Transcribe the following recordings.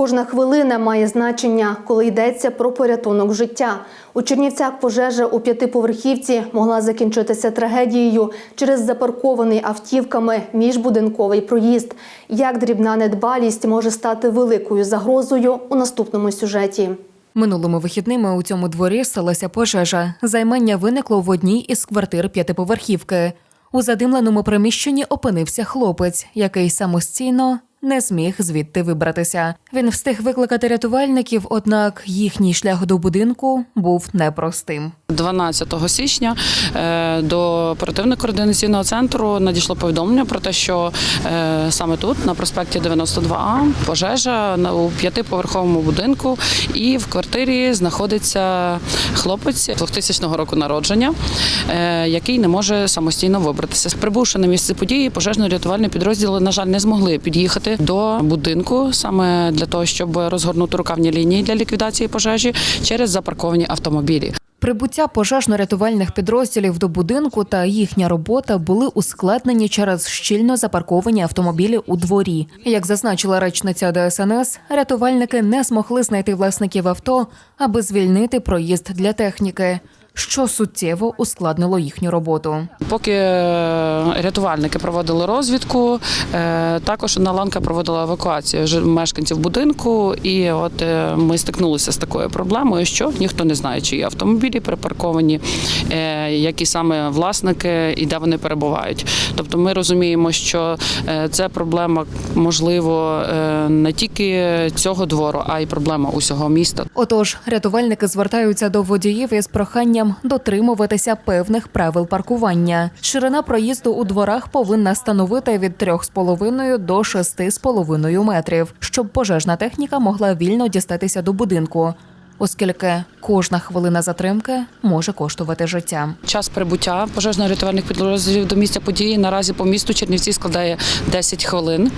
Кожна хвилина має значення, коли йдеться про порятунок життя. У Чернівцях пожежа у п'ятиповерхівці могла закінчитися трагедією через запаркований автівками міжбудинковий проїзд. Як дрібна недбалість може стати великою загрозою у наступному сюжеті. Минулими вихідними у цьому дворі сталася пожежа. Займання виникло в одній із квартир п'ятиповерхівки. У задимленому приміщенні опинився хлопець, який самостійно не зміг звідти вибратися. Він встиг викликати рятувальників, однак їхній шлях до будинку був непростим. 12 січня е, до оперативно-координаційного центру надійшло повідомлення про те, що е, саме тут, на проспекті 92А, пожежа у п'ятиповерховому будинку, і в квартирі знаходиться хлопець 2000 року народження, е, який не може самостійно вибратися. Прибувши на місце події, пожежно-рятувальні підрозділи, на жаль, не змогли під'їхати до будинку саме для того, щоб розгорнути рукавні лінії для ліквідації пожежі через запарковані автомобілі. Прибуття пожежно-рятувальних підрозділів до будинку та їхня робота були ускладнені через щільно запарковані автомобілі у дворі. Як зазначила речниця ДСНС, рятувальники не змогли знайти власників авто, аби звільнити проїзд для техніки, що суттєво ускладнило їхню роботу. Поки е, рятувальники проводили розвідку, е, також Наланка проводила евакуацію мешканців будинку. І от е, ми стикнулися з такою проблемою, що ніхто не знає, чиї автомобілі припарковані, які саме власники і де вони перебувають. Тобто ми розуміємо, що це проблема можливо не тільки цього двору, а й проблема усього міста. Отож, рятувальники звертаються до водіїв із проханням дотримуватися певних правил паркування. Ширина проїзду у дворах повинна становити від 3,5 до 6,5 метрів, щоб пожежна техніка могла вільно дістатися до будинку, оскільки кожна хвилина затримки може коштувати життя. Час прибуття пожежно-рятувальних підрозділів до місця події наразі по місту Чернівці складає 10 хвилин.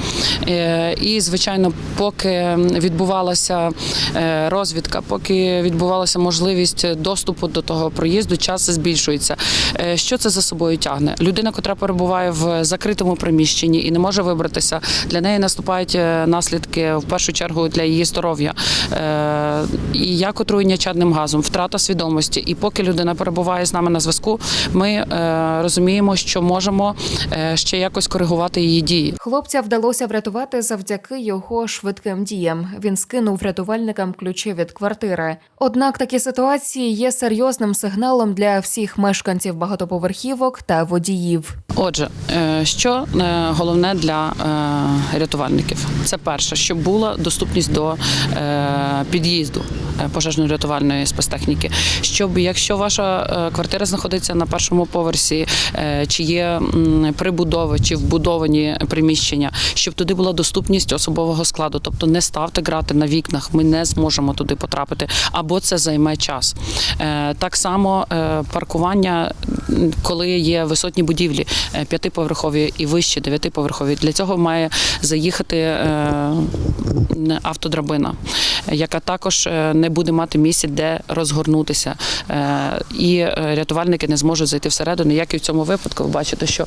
Е, І, звичайно, поки відбувалася е, розвідка, поки відбувалася можливість доступу до того проїзду, час збільшується. Е, Що це за собою тягне? Людина, котра перебуває в закритому приміщенні і не може вибратися, для неї наступають наслідки в першу чергу для її здоров'я. Е, І як отруєння чадним газом, втрата свідомості. І поки людина перебуває з нами на зв'язку, ми е, розуміємо, що можемо е, ще якось коригувати її дії. Хлопця вдалося врятувати завдяки його швидким діям. Він скинув рятувальникам ключі від квартири. Однак такі ситуації є серйозним сигналом для всіх мешканців багатоповерхівок та водіїв. Отже, е, що е, головне для е, рятувальників? Це перше, щоб була доступність до під'їзду пожежно-рятувальної спецтехніки. Щоб якщо ваша квартира знаходиться на першому поверсі, чи є прибудови чи вбудовані приміщення, щоб туди була доступність особового складу, тобто не ставте грати на вікнах, ми не зможемо туди потрапити, або це займе час. Так само паркування, коли є висотні будівлі, е, п'ятиповерхові і вищі, дев'ятиповерхові, для цього має заїхати е, автодрабина, яка також е, не буде мати місця, де розгорнутися. І рятувальники не зможуть зайти всередину. Як і в цьому випадку, ви бачите, що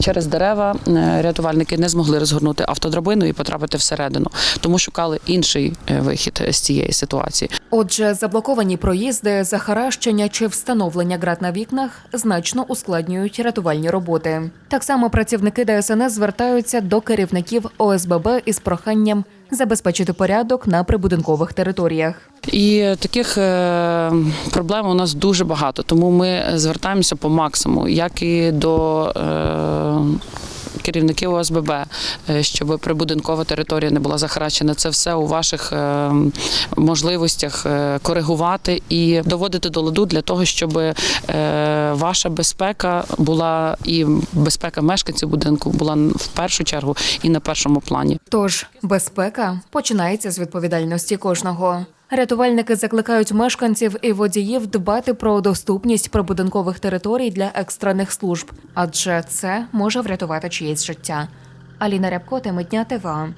через дерева рятувальники не змогли розгорнути автодрабину і потрапити всередину, тому шукали інший вихід з цієї ситуації. Отже, заблоковані проїзди, захаращення чи встановлення ґрат на вікнах значно ускладнюють рятувальні роботи. Так само працівники ДСНС звертаються до керівників ОСББ із проханням забезпечити порядок на прибудинкових територіях. І таких е, проблем у нас дуже багато, тому ми звертаємося по максимуму, як і до е, керівників ОСББ, е, щоб прибудинкова територія не була захарачена. Це все у ваших е, можливостях е, коригувати і доводити до ладу для того, щоб ваша безпека була і безпека мешканців будинку була в першу чергу і на першому плані. Тож безпека починається з відповідальності кожного. Рятувальники закликають мешканців і водіїв дбати про доступність прибудинкових територій для екстрених служб, адже це може врятувати чиєсь життя. Аліна Рябко, дня ТВА.